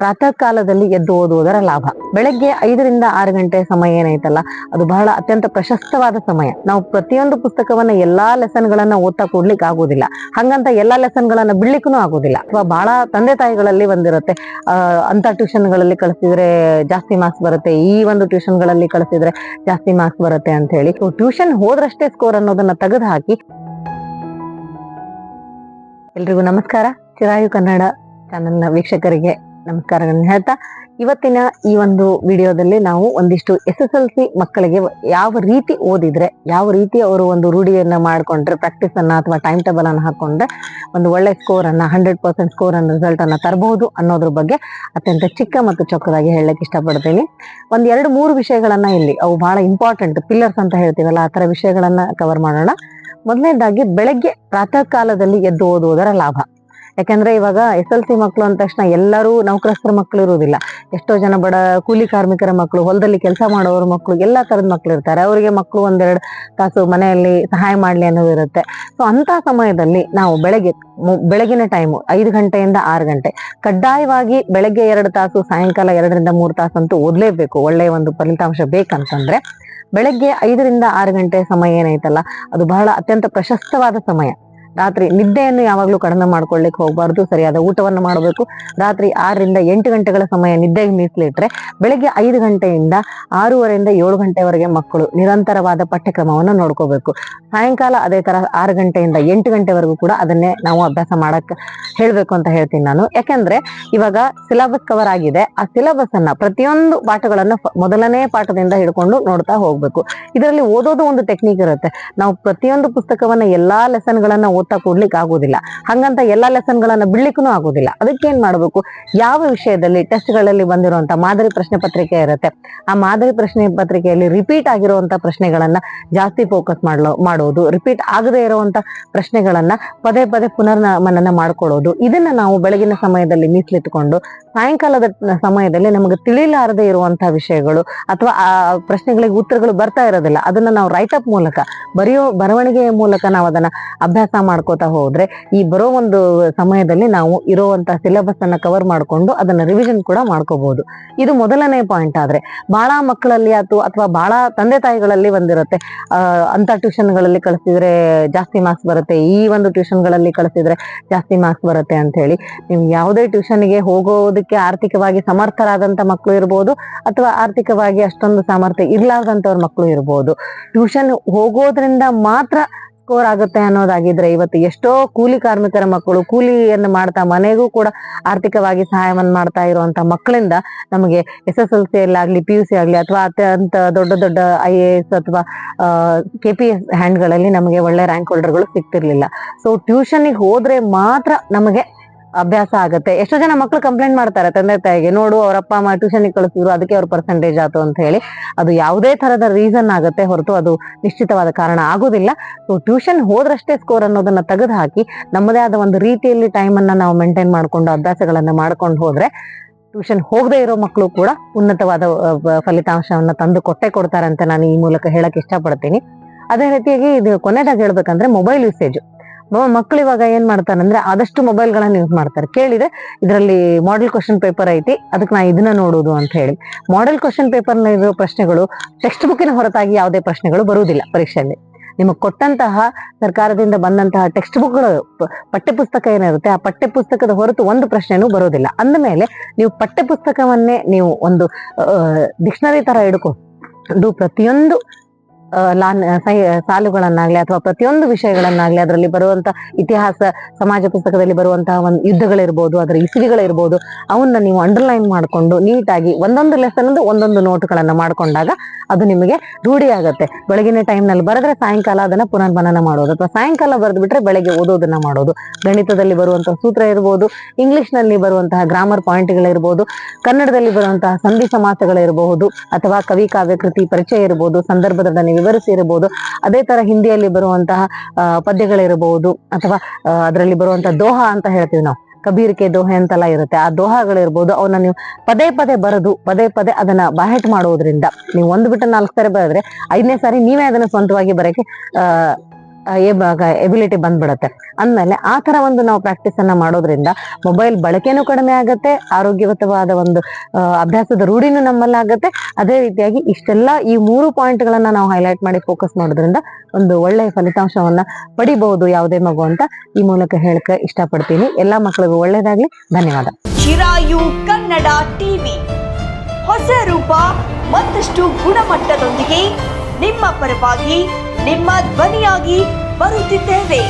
ಪ್ರಾತಃ ಕಾಲದಲ್ಲಿ ಎದ್ದು ಓದುವುದರ ಲಾಭ. ಬೆಳಗ್ಗೆ ಐದರಿಂದ ಆರು ಗಂಟೆ ಸಮಯ ಏನೈತಲ್ಲ ಅದು ಬಹಳ ಅತ್ಯಂತ ಪ್ರಶಸ್ತವಾದ ಸಮಯ. ನಾವು ಪ್ರತಿಯೊಂದು ಪುಸ್ತಕವನ್ನ ಎಲ್ಲಾ ಲೆಸನ್ ಗಳನ್ನ ಓದ್ತಾ ಕೊಡ್ಲಿಕ್ಕೆ ಆಗೋದಿಲ್ಲ ಹಂಗಂತ ಎಲ್ಲಾ ಲೆಸನ್ ಗಳನ್ನ ಬಿಡ್ಲಿಕ್ಕೂ ಆಗುದಿಲ್ಲ ಅಥವಾ ಬಹಳ ತಂದೆ ತಾಯಿಗಳಲ್ಲಿ ಬಂದಿರುತ್ತೆ ಅಹ್ ಅಂತ ಟ್ಯೂಷನ್ಗಳಲ್ಲಿ ಕಳಿಸಿದ್ರೆ ಜಾಸ್ತಿ ಮಾರ್ಕ್ಸ್ ಬರುತ್ತೆ, ಈ ಒಂದು ಟ್ಯೂಷನ್ಗಳಲ್ಲಿ ಕಳಿಸಿದ್ರೆ ಜಾಸ್ತಿ ಮಾರ್ಕ್ಸ್ ಬರುತ್ತೆ ಅಂತ ಹೇಳಿ. ಟ್ಯೂಷನ್ ಹೋದ್ರಷ್ಟೇ ಸ್ಕೋರ್ ಅನ್ನೋದನ್ನ ತೆಗೆದು ಹಾಕಿ ಎಲ್ರಿಗೂ ನಮಸ್ಕಾರ. ಚಿರಾಯು ಕನ್ನಡ ಚಾನೆಲ್ನ ವೀಕ್ಷಕರಿಗೆ. ನಮಸ್ಕಾರಗಳನ್ನ ಹೇಳ್ತಾ, ಇವತ್ತಿನ ಈ ಒಂದು ವಿಡಿಯೋದಲ್ಲಿ ನಾವು ಒಂದಿಷ್ಟು ಎಸ್ ಎಸ್ ಎಲ್ ಸಿ ಮಕ್ಕಳಿಗೆ ಯಾವ ರೀತಿ ಓದಿದ್ರೆ, ಯಾವ ರೀತಿ ಅವರು ಒಂದು ರೂಢಿಯನ್ನ ಮಾಡ್ಕೊಂಡ್ರೆ ಪ್ರಾಕ್ಟೀಸ್ ಅನ್ನ ಅಥವಾ ಟೈಮ್ ಟೇಬಲ್ ಅನ್ನ ಹಾಕೊಂಡ್ರೆ ಒಂದು ಒಳ್ಳೆ ಸ್ಕೋರ್ ಅನ್ನ ಹಂಡ್ರೆಡ್ ಪರ್ಸೆಂಟ್ ಸ್ಕೋರ್ ಅನ್ನ ರಿಸಲ್ಟ್ ಅನ್ನ ತರಬಹುದು ಅನ್ನೋದ್ರ ಬಗ್ಗೆ ಅತ್ಯಂತ ಚಿಕ್ಕ ಮತ್ತು ಚೊಕ್ಕದಾಗಿ ಹೇಳಕ್ ಇಷ್ಟಪಡ್ತೀನಿ. ಒಂದ್ ಎರಡು ಮೂರು ವಿಷಯಗಳನ್ನ ಇಲ್ಲಿ, ಅವು ಬಹಳ ಇಂಪಾರ್ಟೆಂಟ್ ಪಿಲ್ಲರ್ಸ್ ಅಂತ ಹೇಳ್ತೀವಲ್ಲ, ಆ ತರ ವಿಷಯಗಳನ್ನ ಕವರ್ ಮಾಡೋಣ. ಮೊದಲನೇದಾಗಿ, ಬೆಳಗ್ಗೆ ಪ್ರಾತಃ ಕಾಲದಲ್ಲಿ ಎದ್ದು ಓದುವುದರ ಲಾಭ. ಯಾಕಂದ್ರೆ ಇವಾಗ ಎಸ್ ಎಲ್ ಸಿ ಮಕ್ಕಳು ಅಂದ ತಕ್ಷಣ ಎಲ್ಲರೂ ನೌಕರಸ್ಥರ ಮಕ್ಕಳು ಇರುವುದಿಲ್ಲ. ಎಷ್ಟೋ ಜನ ಬಡ ಕೂಲಿ ಕಾರ್ಮಿಕರ ಮಕ್ಕಳು ಹೊಲದಲ್ಲಿ ಕೆಲಸ ಮಾಡೋರ ಮಕ್ಕಳು ಎಲ್ಲಾ ತರದ ಮಕ್ಕಳು ಇರ್ತಾರೆ. ಅವರಿಗೆ ಮಕ್ಕಳು ಒಂದೆರಡು ತಾಸು ಮನೆಯಲ್ಲಿ ಸಹಾಯ ಮಾಡ್ಲಿ ಅನ್ನೋದು ಇರುತ್ತೆ. ಸೊ ಅಂತ ಸಮಯದಲ್ಲಿ ನಾವು ಬೆಳಗ್ಗೆ ಬೆಳಗಿನ ಟೈಮು ಐದು ಗಂಟೆಯಿಂದ ಆರು ಗಂಟೆ ಕಡ್ಡಾಯವಾಗಿ ಬೆಳಗ್ಗೆ ಎರಡು ತಾಸು, ಸಾಯಂಕಾಲ ಎರಡರಿಂದ ಮೂರು ತಾಸು ಅಂತೂ ಓದಲೇಬೇಕು. ಒಳ್ಳೆಯ ಒಂದು ಫಲಿತಾಂಶ ಬೇಕಂತಂದ್ರೆ ಬೆಳಗ್ಗೆ ಐದರಿಂದ ಆರು ಗಂಟೆ ಸಮಯ ಏನೈತಲ್ಲ ಅದು ಬಹಳ ಅತ್ಯಂತ ಪ್ರಶಸ್ತವಾದ ಸಮಯ. ರಾತ್ರಿ ನಿದ್ದೆಯನ್ನು ಯಾವಾಗ್ಲೂ ಕಡಿಮೆ ಮಾಡ್ಕೊಳ್ಳಿಕ್ಕೆ ಹೋಗಬಾರ್ದು, ಸರಿಯಾದ ಊಟವನ್ನು ಮಾಡಬೇಕು. ರಾತ್ರಿ ಆರರಿಂದ ಎಂಟು ಗಂಟೆಗಳ ಸಮಯ ನಿದ್ದೆಗೆ ಮೀಸಲಿಟ್ರೆ ಬೆಳಗ್ಗೆ ಐದು ಗಂಟೆಯಿಂದ ಆರೂವರೆಯಿಂದ ಏಳು ಗಂಟೆವರೆಗೆ ಮಕ್ಕಳು ನಿರಂತರವಾದ ಪಠ್ಯಕ್ರಮವನ್ನು ನೋಡ್ಕೋಬೇಕು. ಸಾಯಂಕಾಲ ಅದೇ ತರ ಆರು ಗಂಟೆಯಿಂದ ಎಂಟು ಗಂಟೆವರೆಗೂ ಕೂಡ ಅದನ್ನೇ ನಾವು ಅಭ್ಯಾಸ ಮಾಡಕ್ಕೆ ಹೇಳ್ಬೇಕು ಅಂತ ಹೇಳ್ತೀನಿ ನಾನು. ಯಾಕಂದ್ರೆ ಇವಾಗ ಸಿಲೆಬಸ್ ಕವರ್ ಆಗಿದೆ. ಆ ಸಿಲಬಸ್ ಅನ್ನ ಪ್ರತಿಯೊಂದು ಪಾಠಗಳನ್ನ ಮೊದಲನೇ ಪಾಠದಿಂದ ಹಿಡ್ಕೊಂಡು ನೋಡ್ತಾ ಹೋಗ್ಬೇಕು. ಇದರಲ್ಲಿ ಓದೋದು ಒಂದು ಟೆಕ್ನಿಕ್ ಇರುತ್ತೆ. ನಾವು ಪ್ರತಿಯೊಂದು ಪುಸ್ತಕವನ್ನ ಎಲ್ಲಾ ಲೆಸನ್ ಓದ್ತಾ ಕೊಡ್ಲಿಕ್ಕೆ ಆಗೋದಿಲ್ಲ. ಹಂಗಂತ ಎಲ್ಲಾ ಲೆಸನ್ ಗಳನ್ನ ಬಿಡ್ಲಿಕ್ಕೂ ಆಗೋದಿಲ್ಲ. ಅದಕ್ಕೆ ಏನ್ ಮಾಡ್ಬೇಕು? ಯಾವ ವಿಷಯದಲ್ಲಿ ಟೆಸ್ಟ್ಗಳಲ್ಲಿ ಬಂದಿರುವಂತ ಮಾದರಿ ಪ್ರಶ್ನೆ ಪತ್ರಿಕೆ ಇರುತ್ತೆ. ಆ ಮಾದರಿ ಪ್ರಶ್ನೆ ಪತ್ರಿಕೆಯಲ್ಲಿ ರಿಪೀಟ್ ಆಗಿರುವಂತ ಪ್ರಶ್ನೆಗಳನ್ನ ಜಾಸ್ತಿ ಫೋಕಸ್ ಮಾಡ್ಲೋ, ಮಾಡೋದು ರಿಪೀಟ್ ಆಗದೇ ಇರುವಂತ ಪ್ರಶ್ನೆಗಳನ್ನ ಪದೇ ಪದೇ ಪುನರ್ ಮನನ ಮಾಡ್ಕೊಳ್ಳೋದು. ಇದನ್ನ ನಾವು ಬೆಳಗಿನ ಸಮಯದಲ್ಲಿ ಮೀಸಲಿಟ್ಟುಕೊಂಡು ಸಾಯಂಕಾಲದ ಸಮಯದಲ್ಲಿ ನಮಗೆ ತಿಳಿಲಾರದೆ ಇರುವಂತಹ ವಿಷಯಗಳು ಅಥವಾ ಆ ಪ್ರಶ್ನೆಗಳಿಗೆ ಉತ್ತರಗಳು ಬರ್ತಾ ಇರೋದಿಲ್ಲ. ಅದನ್ನ ನಾವು ರೈಟ್ ಅಪ್ ಮೂಲಕ, ಬರೆಯೋ, ಬರವಣಿಗೆಯ ಮೂಲಕ ನಾವು ಅದನ್ನ ಅಭ್ಯಾಸ ಮಾಡ್ಕೋತಾ ಹೋದ್ರೆ ಈ ಬರೋ ಒಂದು ಸಮಯದಲ್ಲಿ ನಾವು ಇರುವಂತಹ ಸಿಲೆಬಸ್ ಅನ್ನ ಕವರ್ ಮಾಡ್ಕೊಂಡು ಅದನ್ನ ರಿವಿಷನ್ ಕೂಡ ಮಾಡ್ಕೋಬಹುದು ಇದು ಮೊದಲನೇ ಪಾಯಿಂಟ್ ಆದ್ರೆ ಬಹಳ ಮಕ್ಕಳಲ್ಲಿ ಆಯ್ತು ಅಥವಾ ಬಹಳ ತಂದೆ ತಾಯಿಗಳಲ್ಲಿ ಬಂದಿರುತ್ತೆ. ಆ ಅಂತ ಟ್ಯೂಷನ್ಗಳಲ್ಲಿ ಕಳಿಸಿದ್ರೆ ಜಾಸ್ತಿ ಮಾರ್ಕ್ಸ್ ಬರುತ್ತೆ. ಈ ಒಂದು ಟ್ಯೂಷನ್ಗಳಲ್ಲಿ ಕಳಿಸಿದ್ರೆ ಜಾಸ್ತಿ ಮಾರ್ಕ್ಸ್ ಬರುತ್ತೆ ಅಂತ ಹೇಳಿ ನೀವು ಯಾವುದೇ ಟ್ಯೂಷನ್ಗೆ ಹೋಗೋದಕ್ಕೆ ಆರ್ಥಿಕವಾಗಿ ಸಮರ್ಥರಾದಂತ ಮಕ್ಕಳು ಇರ್ಬೋದು ಅಥವಾ ಆರ್ಥಿಕವಾಗಿ ಅಷ್ಟೊಂದು ಸಾಮರ್ಥ್ಯ ಇರ್ಲಾರ್ದಂತವ್ರ ಮಕ್ಕಳು ಇರ್ಬೋದು. ಟ್ಯೂಷನ್ ಹೋಗೋದ್ರಿಂದ ಮಾತ್ರ ಸ್ಕೋರ್ ಆಗುತ್ತೆ ಅನ್ನೋದಾಗಿದ್ರೆ ಇವತ್ತು ಎಷ್ಟೋ ಕೂಲಿ ಕಾರ್ಮಿಕರ ಮಕ್ಕಳು ಕೂಲಿಯನ್ನು ಮಾಡ್ತಾ ಮನೆಗೂ ಕೂಡ ಆರ್ಥಿಕವಾಗಿ ಸಹಾಯವನ್ನು ಮಾಡ್ತಾ ಇರುವಂತ ಮಕ್ಕಳಿಂದ ನಮಗೆ ಎಸ್ ಎಸ್ ಎಲ್ ಸಿ ಆಗ್ಲಿ ಪಿ ಯು ಸಿ ಆಗ್ಲಿ ಅಥವಾ ಅತ್ಯಂತ ದೊಡ್ಡ ದೊಡ್ಡ ಐ ಎ ಎಸ್ ಅಥವಾ ಕೆ ಪಿ ಎಸ್ ಹ್ಯಾಂಡ್ಗಳಲ್ಲಿ ನಮಗೆ ಒಳ್ಳೆ ರ್ಯಾಂಕ್ ಹೋಲ್ಡರ್ಗಳು ಸಿಗ್ತಿರ್ಲಿಲ್ಲ. ಸೊ ಟ್ಯೂಷನ್ಗೆ ಹೋದ್ರೆ ಮಾತ್ರ ನಮಗೆ ಅಭ್ಯಾಸ ಆಗುತ್ತೆ. ಎಷ್ಟೋ ಜನ ಮಕ್ಕಳು ಕಂಪ್ಲೇಂಟ್ ಮಾಡ್ತಾರೆ, ತಂದೆ ತಾಯಿಗೆ, ನೋಡು ಅವ್ರ ಅಪ್ಪ ಅಮ್ಮ ಟ್ಯೂಷನ್ ಕಳಿಸಿದ್ರು, ಅದಕ್ಕೆ ಅವ್ರ ಪರ್ಸೆಂಟೇಜ್ ಆಯ್ತು ಅಂತ ಹೇಳಿ. ಅದು ಯಾವುದೇ ತರದ ರೀಸನ್ ಆಗುತ್ತೆ ಹೊರತು ಅದು ನಿಶ್ಚಿತವಾದ ಕಾರಣ ಆಗೋದಿಲ್ಲ. ಸೊ ಟ್ಯೂಷನ್ ಹೋದ್ರಷ್ಟೇ ಸ್ಕೋರ್ ಅನ್ನೋದನ್ನ ತೆಗೆದು ಹಾಕಿ ನಮ್ಮದೇ ಆದ ಒಂದು ರೀತಿಯಲ್ಲಿ ಟೈಮ್ ಅನ್ನ ನಾವು ಮೇಂಟೈನ್ ಮಾಡಿಕೊಂಡು ಅಭ್ಯಾಸಗಳನ್ನ ಮಾಡ್ಕೊಂಡು ಹೋದ್ರೆ ಟ್ಯೂಷನ್ ಹೋಗದೆ ಇರೋ ಮಕ್ಕಳು ಕೂಡ ಉನ್ನತವಾದ ಫಲಿತಾಂಶವನ್ನ ತಂದು ಕೊಟ್ಟೆ ಕೊಡ್ತಾರೆ ಅಂತ ನಾನು ಈ ಮೂಲಕ ಹೇಳಕ್ ಇಷ್ಟಪಡ್ತೀನಿ. ಅದೇ ರೀತಿಯಾಗಿ ಇದು ಕೊನೆಯದಾಗಿ ಹೇಳ್ಬೇಕಂದ್ರೆ ಮೊಬೈಲ್ ಯೂಸೇಜ್ ಮಕ್ಕಳು ಇವಾಗ ಏನ್ ಮಾಡ್ತಾರೆ ಅಂದ್ರೆ ಆದಷ್ಟು ಮೊಬೈಲ್ ಗಳನ್ನ ಯೂಸ್ ಮಾಡ್ತಾರೆ. ಕೇಳಿದೆ, ಇದರಲ್ಲಿ ಮಾಡೆಲ್ ಕ್ವಶನ್ ಪೇಪರ್ ಐತಿ ಅದಕ್ಕೆ ನಾ ಇದನ್ನ ನೋಡೋದು ಅಂತ ಹೇಳಿ. ಮಾಡೆಲ್ ಕ್ವಶನ್ ಪೇಪರ್ ಇರೋ ಪ್ರಶ್ನೆಗಳು ಟೆಕ್ಸ್ಟ್ ಬುಕ್ಕಿನ ಹೊರತಾಗಿ ಯಾವುದೇ ಪ್ರಶ್ನೆಗಳು ಬರುವುದಿಲ್ಲ ಪರೀಕ್ಷೆಯಲ್ಲಿ. ನಿಮಗೆ ಕೊಟ್ಟಂತಹ ಸರ್ಕಾರದಿಂದ ಬಂದಂತಹ ಟೆಕ್ಸ್ಟ್ ಬುಕ್ಗಳು ಪಠ್ಯಪುಸ್ತಕ ಏನಿರುತ್ತೆ, ಆ ಪಠ್ಯಪುಸ್ತಕದ ಹೊರತು ಒಂದು ಪ್ರಶ್ನೆನೂ ಬರೋದಿಲ್ಲ ಅಂದಮೇಲೆ ನೀವು ಪಠ್ಯಪುಸ್ತಕವನ್ನೇ ನೀವು ಒಂದು ಡಿಕ್ಷನರಿ ತರ ಹಿಡ್ಕೊಂಡು ಪ್ರತಿಯೊಂದು ಲಾನ್ ಸಾಲುಗಳನ್ನಾಗ್ಲಿ ಅಥವಾ ಪ್ರತಿಯೊಂದು ವಿಷಯಗಳನ್ನಾಗ್ಲಿ ಅದರಲ್ಲಿ ಬರುವಂತ ಇತಿಹಾಸ, ಸಮಾಜ ಪುಸ್ತಕದಲ್ಲಿ ಬರುವಂತಹ ಒಂದು ಯುದ್ಧಗಳಿರ್ಬೋದು, ಅದರ ಇಸಿರಿಗಳಿರ್ಬೋದು, ಅವನ್ನ ನೀವು ಅಂಡರ್ಲೈನ್ ಮಾಡಿಕೊಂಡು ನೀಟಾಗಿ ಒಂದೊಂದು ಲೆಸನ್ ಒಂದೊಂದು ನೋಟ್ಗಳನ್ನ ಮಾಡ್ಕೊಂಡಾಗ ಅದು ನಿಮಗೆ ರೂಢಿ ಆಗುತ್ತೆ. ಬೆಳಗಿನ ಟೈಮ್ನಲ್ಲಿ ನಲ್ಲಿ ಬರೆದ್ರೆ ಸಾಯಂಕಾಲ ಅದನ್ನ ಪುನರ್ಮನನ ಮಾಡೋದು, ಅಥವಾ ಸಾಯಂಕಾಲ ಬರೆದು ಬಿಟ್ರೆ ಬೆಳಗ್ಗೆ ಓದೋದನ್ನ ಮಾಡೋದು. ಗಣಿತದಲ್ಲಿ ಬರುವಂತಹ ಸೂತ್ರ ಇರ್ಬೋದು ಇಂಗ್ಲಿಷ್ನಲ್ಲಿ ಬರುವಂತಹ ಗ್ರಾಮರ್ ಪಾಯಿಂಟ್ಗಳಿರ್ಬೋದು ಕನ್ನಡದಲ್ಲಿ ಬರುವಂತಹ ಸಂಧಿ ಸಮಾಸಗಳಿರಬಹುದು ಅಥವಾ ಕವಿ, ಕಾವ್ಯ, ಕೃತಿ ಪರಿಚಯ ಇರಬಹುದು ಸಂದರ್ಭದೊಡನೆ ವಿವರಿಸಿ ಇರಬಹುದು ಅದೇ ತರ ಹಿಂದಿಯಲ್ಲಿ ಬರುವಂತಹ ಪದ್ಯಗಳಿರಬಹುದು ಅಥವಾ ಅದರಲ್ಲಿ ಬರುವಂತಹ ದೋಹ ಅಂತ ಹೇಳ್ತೀವಿ ನಾವು. ಕಬೀರಿಕೆ ದೋಹೆ ಅಂತೆಲ್ಲ ಇರುತ್ತೆ. ಆ ದೋಹಗಳಿರ್ಬೋದು ಅವನ್ನ ನೀವು ಪದೇ ಪದೇ ಬರೆದು, ಪದೇ ಪದೇ ಅದನ್ನ ಬಾಹೆಟ್ ಮಾಡೋದ್ರಿಂದ ನೀವು ಒಂದು ಬಿಟ್ಟು ನಾಲ್ಕು ಸಾರಿ ಬರೆದ್ರೆ, ಐದನೇ ಸಾರಿ ನೀವೇ ಅದನ್ನ ಸ್ವಂತವಾಗಿ ಬರೋಕೆ ಎಬಿಲಿಟಿ ಬಂದ್ಬಿಡತ್ತೆ. ಅಂದಮೇಲೆ ಆ ತರ ಒಂದು ನಾವು ಪ್ರಾಕ್ಟೀಸ್ ಅನ್ನ ಮಾಡೋದ್ರಿಂದ ಮೊಬೈಲ್ ಬಳಕೆನೂ ಕಡಿಮೆ ಆಗುತ್ತೆ ಆರೋಗ್ಯಯುತವಾದ ಒಂದು ಅಭ್ಯಾಸದ ರೂಢಿನೂ ನಮ್ಮಲ್ಲಿ ಆಗುತ್ತೆ. ಅದೇ ರೀತಿಯಾಗಿ ಇಷ್ಟೆಲ್ಲ ಈ ಮೂರು ಪಾಯಿಂಟ್ ಗಳನ್ನ ನಾವು ಹೈಲೈಟ್ ಮಾಡಿ ಫೋಕಸ್ ಮಾಡೋದ್ರಿಂದ ಒಂದು ಒಳ್ಳೆಯ ಫಲಿತಾಂಶವನ್ನ ಪಡಿಬಹುದು ಯಾವುದೇ ಮಗು ಅಂತ ಈ ಮೂಲಕ ಹೇಳಕ್ಕೆ ಇಷ್ಟಪಡ್ತೀನಿ. ಎಲ್ಲಾ ಮಕ್ಕಳಿಗೂ ಒಳ್ಳೇದಾಗ್ಲಿ. ಧನ್ಯವಾದ. ಚಿರಾಯು ಕನ್ನಡ ಟಿವಿ. ಹೊಸ ರೂಪ, ಮತ್ತಷ್ಟು ಗುಣಮಟ್ಟದೊಂದಿಗೆ ನಿಮ್ಮ ಪರವಾಗಿ ನಿಮ್ಮ ಧ್ವನಿಯಾಗಿ ಬರುತ್ತಿದ್ದೇವೆ.